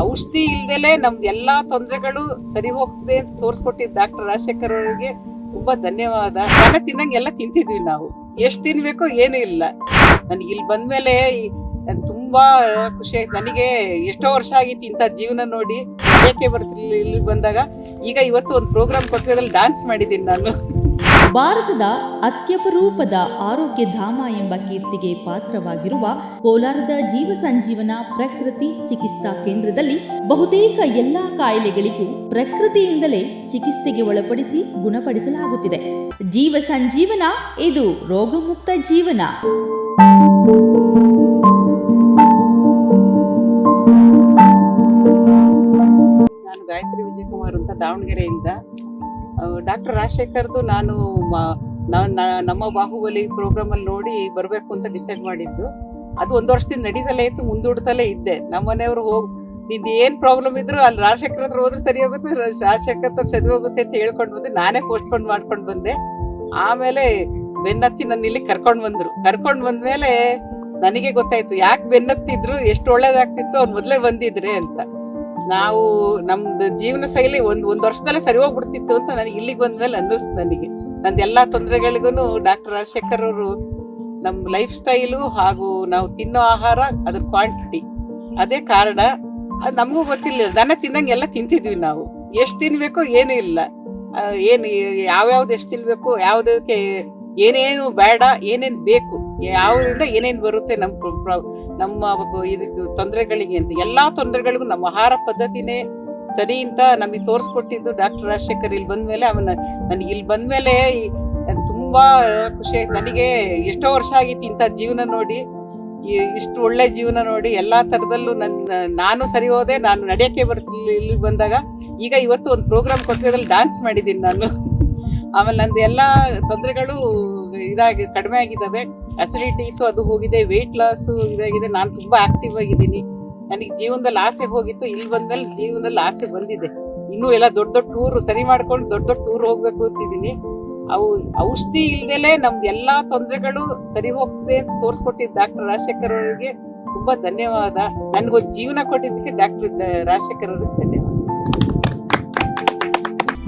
ಔಷಧಿ ಇಲ್ದಲೆ ನಮ್ದು ಎಲ್ಲಾ ತೊಂದರೆಗಳು ಸರಿ ಹೋಗ್ತದೆ ಅಂತ ತೋರಿಸ್ಕೊಟ್ಟಿದ್ದು ಡಾಕ್ಟರ್ ರಾಜಶೇಖರ್ ಅವರಿಗೆ ತುಂಬಾ ಧನ್ಯವಾದ. ಎಲ್ಲ ತಿನ್ನಂಗೆ ಎಲ್ಲ ತಿಂತಿದ್ವಿ ನಾವು. ಎಷ್ಟು ತಿನ್ಬೇಕು ಏನೂ ಇಲ್ಲ. ನನಗೆ ಇಲ್ಲಿ ಬಂದ್ಮೇಲೆ ತುಂಬಾ ಖುಷಿ ಆಯ್ತು. ನನಗೆ ಎಷ್ಟೋ ವರ್ಷ ಆಗಿತ್ತು ಇಂಥ ಜೀವನ ನೋಡಿ. ಯಾಕೆ ಬರ್ತಿರ್ಲಿಲ್ಲ ಇಲ್ಲಿ ಬಂದಾಗ. ಈಗ ಇವತ್ತು ಒಂದು ಪ್ರೋಗ್ರಾಮ್ ಕೊಟ್ಟಿದ್ರಲ್ಲಿ ಡಾನ್ಸ್ ಮಾಡಿದ್ದೀನಿ ನಾನು. ಭಾರತದ ಅತ್ಯಪರೂಪದ ಆರೋಗ್ಯ ಧಾಮ ಎಂಬ ಕೀರ್ತಿಗೆ ಪಾತ್ರವಾಗಿರುವ ಕೋಲಾರದ ಜೀವ ಸಂಜೀವನ ಪ್ರಕೃತಿ ಚಿಕಿತ್ಸಾ ಕೇಂದ್ರದಲ್ಲಿ ಬಹುತೇಕ ಎಲ್ಲಾ ಕಾಯಿಲೆಗಳಿಗೂ ಪ್ರಕೃತಿಯಿಂದಲೇ ಚಿಕಿತ್ಸೆಗೆ ಒಳಪಡಿಸಿ ಗುಣಪಡಿಸಲಾಗುತ್ತಿದೆ. ಜೀವ ಸಂಜೀವನ ಇದು ರೋಗಮುಕ್ತ ಜೀವನ. ನಾನು ಗಾಯತ್ರಿ ವಿಜಯಕುಮಾರ್ ಅಂತ ದಾವಣಗೆರೆಯಿಂದ ಡಾಕ್ಟರ್ ರಾಜಶೇಖರ್ದು ನಾನು ನಮ್ಮ ಬಾಹುಬಲಿ ಪ್ರೋಗ್ರಾಮ್ ಅಲ್ಲಿ ನೋಡಿ ಬರಬೇಕು ಅಂತ ಡಿಸೈಡ್ ಮಾಡಿದ್ದು. ಅದು ಒಂದು ವರ್ಷದಿಂದ ನಡೀತಲೇ ಇತ್ತು, ಮುಂದೂಡ್ತಲೇ ಇದ್ದೆ. ನಮ್ಮ ಮನೆಯವರು ಹೋಗ್, ನಿಂದು ಏನ್ ಪ್ರಾಬ್ಲಮ್ ಇದ್ರು ಅಲ್ಲಿ ರಾಜಶೇಖರ್ ಹತ್ರ ಹೋದ್ರೆ ಸರಿ ಹೋಗುತ್ತೆ, ರಾಜಶೇಖರ್ ಹತ್ರ ಸರಿ ಹೋಗುತ್ತೆ ಅಂತ ಹೇಳ್ಕೊಂಡು ಬಂದೆ. ನಾನೇ ಪೋಸ್ಟ್ಪೋನ್ ಮಾಡ್ಕೊಂಡು ಬಂದೆ. ಆಮೇಲೆ ಬೆನ್ನತ್ತಿ ನನ್ನ ಇಲ್ಲಿ ಕರ್ಕೊಂಡು ಬಂದ್ರು. ಕರ್ಕೊಂಡು ಬಂದ್ಮೇಲೆ ನನಗೆ ಗೊತ್ತಾಯ್ತು, ಯಾಕೆ ಬೆನ್ನತ್ತಿದ್ರು, ಎಷ್ಟು ಒಳ್ಳೇದಾಗ್ತಿತ್ತು ಅವ್ರು ಮೊದಲೇ ಬಂದಿದ್ರೆ ಅಂತ. ನಾವು ನಮ್ದು ಜೀವನ ಶೈಲಿ ಒಂದ್ ಒಂದ್ ವರ್ಷದಲ್ಲೇ ಸರಿ ಹೋಗ್ಬಿಡ್ತಿತ್ತು ಅಂತ ನನಗೆ ಇಲ್ಲಿಗೆ ಬಂದ್ಮೇಲೆ ಅನ್ನಿಸ್ತು ನನಗೆ. ನಂದು ಎಲ್ಲಾ ತೊಂದರೆಗಳಿಗೂ ಡಾಕ್ಟರ್ ರಾಜಶೇಖರ್ ಅವರು ನಮ್ ಲೈಫ್ ಸ್ಟೈಲು ಹಾಗೂ ನಾವು ತಿನ್ನೋ ಆಹಾರ ಅದ್ರ ಕ್ವಾಂಟಿಟಿ. ಅದೇ ಕಾರಣ ನಮಗೂ ಗೊತ್ತಿಲ್ಲ ದನ ತಿನ್ನಂಗೆಲ್ಲ ತಿಂತಿದ್ವಿ ನಾವು. ಎಷ್ಟು ತಿನ್ಬೇಕು ಏನೂ ಇಲ್ಲ. ಏನು ಯಾವ್ಯಾವ್ದು ಎಷ್ಟು ತಿನ್ಬೇಕು ಯಾವ್ದಕ್ಕೆ ಏನೇನು ಬೇಡ ಏನೇನ್ ಬೇಕು ಯಾವ್ದ್ರಿಂದ ಏನೇನ್ ಬರುತ್ತೆ ನಮ್ ಪ್ರ- ಪ್ರ- ನಮ್ಮ ಇದಕ್ಕೆ ತೊಂದರೆಗಳಿಗೆ ಅಂತ ಎಲ್ಲಾ ತೊಂದರೆಗಳಿಗೂ ನಮ್ಮ ಆಹಾರ ಪದ್ಧತಿನೇ ಸರಿ ಅಂತ ನಮಗೆ ತೋರಿಸ್ಕೊಟ್ಟಿದ್ದು ಡಾಕ್ಟರ್ ರಾಜಶೇಖರ್ ಇಲ್ಲಿ ಬಂದ್ಮೇಲೆ ಅವನ ನನಗೆ ಇಲ್ಲಿ ಬಂದ್ಮೇಲೆ ಮೇಲೆ ತುಂಬಾ ಖುಷಿ ನನಗೆ ಎಷ್ಟೋ ವರ್ಷ ಆಗಿತ್ತು ಇಂಥ ಜೀವನ ನೋಡಿ. ಇಷ್ಟು ಒಳ್ಳೆ ಜೀವನ ನೋಡಿ ಎಲ್ಲಾ ತರದಲ್ಲೂ ನನ್ನ ನಾನು ಸರಿ ಹೋದೆ, ನಾನು ನಡೆಯಕ್ಕೆ ಬರ್ತಿರ್ಲಿಲ್ಲ ಇಲ್ಲಿ ಬಂದಾಗ. ಈಗ ಇವತ್ತು ಒಂದು ಪ್ರೋಗ್ರಾಮ್ ಕೊಟ್ಟಿದ್ರಲ್ಲಿ ಡ್ಯಾನ್ಸ್ ಮಾಡಿದ್ದೀನಿ ನಾನು. ಆಮೇಲೆ ನಂದು ಎಲ್ಲಾ ತೊಂದರೆಗಳು ಇದಾಗಿ ಕಡಿಮೆ ಆಗಿದ್ದಾವೆ. ಅಸಿಡಿಟೀಸು ಅದು ಹೋಗಿದೆ ವೆಯ್ಟ್ ಲಾಸು ಇದಾಗಿದೆ. ನಾನು ತುಂಬಾ ಆಕ್ಟಿವ್ ಆಗಿದ್ದೀನಿ. ನನಗೆ ಜೀವನದಲ್ಲಿ ಆಸೆ ಹೋಗಿತ್ತು. ಇಲ್ಲಿ ಬಂದ್ಮೇಲೆ ಜೀವನದಲ್ಲಿ ಆಸೆ ಬಂದಿದೆ. ಇನ್ನೂ ಎಲ್ಲ ದೊಡ್ಡ ದೊಡ್ಡ ಟೂರ್ ಸರಿ ಮಾಡ್ಕೊಂಡು ದೊಡ್ಡ ದೊಡ್ಡ ಟೂರ್ ಹೋಗ್ಬೇಕು ಅಂತಿದ್ದೀನಿ. ಅವು ಔಷಧಿ ಇಲ್ದಲೆ ನಮ್ದು ಎಲ್ಲಾ ತೊಂದರೆಗಳು ಸರಿ ಹೋಗ್ತದೆ ಅಂತ ತೋರಿಸ್ಕೊಟ್ಟಿದ್ದ ಡಾಕ್ಟರ್ ರಾಜಶೇಖರ್ ಅವರಿಗೆ ತುಂಬಾ ಧನ್ಯವಾದ. ನನ್ಗೊಂದು ಜೀವನ ಕೊಟ್ಟಿದ್ದಕ್ಕೆ ಡಾಕ್ಟರ್ ರಾಜಶೇಖರ್ ಅವರಿಗೆ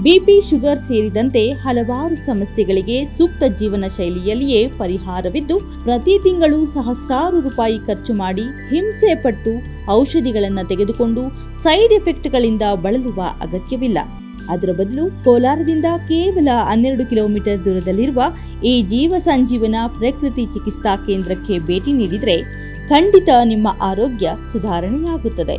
ಬಿಪಿ ಶುಗರ್ ಸೇರಿದಂತೆ ಹಲವಾರು ಸಮಸ್ಯೆಗಳಿಗೆ ಸೂಕ್ತ ಜೀವನ ಶೈಲಿಯಲ್ಲಿಯೇ ಪರಿಹಾರವಿದ್ದು, ಪ್ರತಿ ತಿಂಗಳು ಸಹಸ್ರಾರು ರೂಪಾಯಿ ಖರ್ಚು ಮಾಡಿ ಹಿಂಸೆ ಪಟ್ಟು ಔಷಧಿಗಳನ್ನು ತೆಗೆದುಕೊಂಡು ಸೈಡ್ ಎಫೆಕ್ಟ್ಗಳಿಂದ ಬಳಲುವ ಅಗತ್ಯವಿಲ್ಲ. ಅದರ ಬದಲು ಕೋಲಾರದಿಂದ ಕೇವಲ ಹನ್ನೆರಡು ಕಿಲೋಮೀಟರ್ ದೂರದಲ್ಲಿರುವ ಈ ಜೀವ ಸಂಜೀವನ ಪ್ರಕೃತಿ ಚಿಕಿತ್ಸಾ ಕೇಂದ್ರಕ್ಕೆ ಭೇಟಿ ನೀಡಿದರೆ ಖಂಡಿತ ನಿಮ್ಮ ಆರೋಗ್ಯ ಸುಧಾರಣೆಯಾಗುತ್ತದೆ.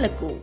ನಾಲ್ಕು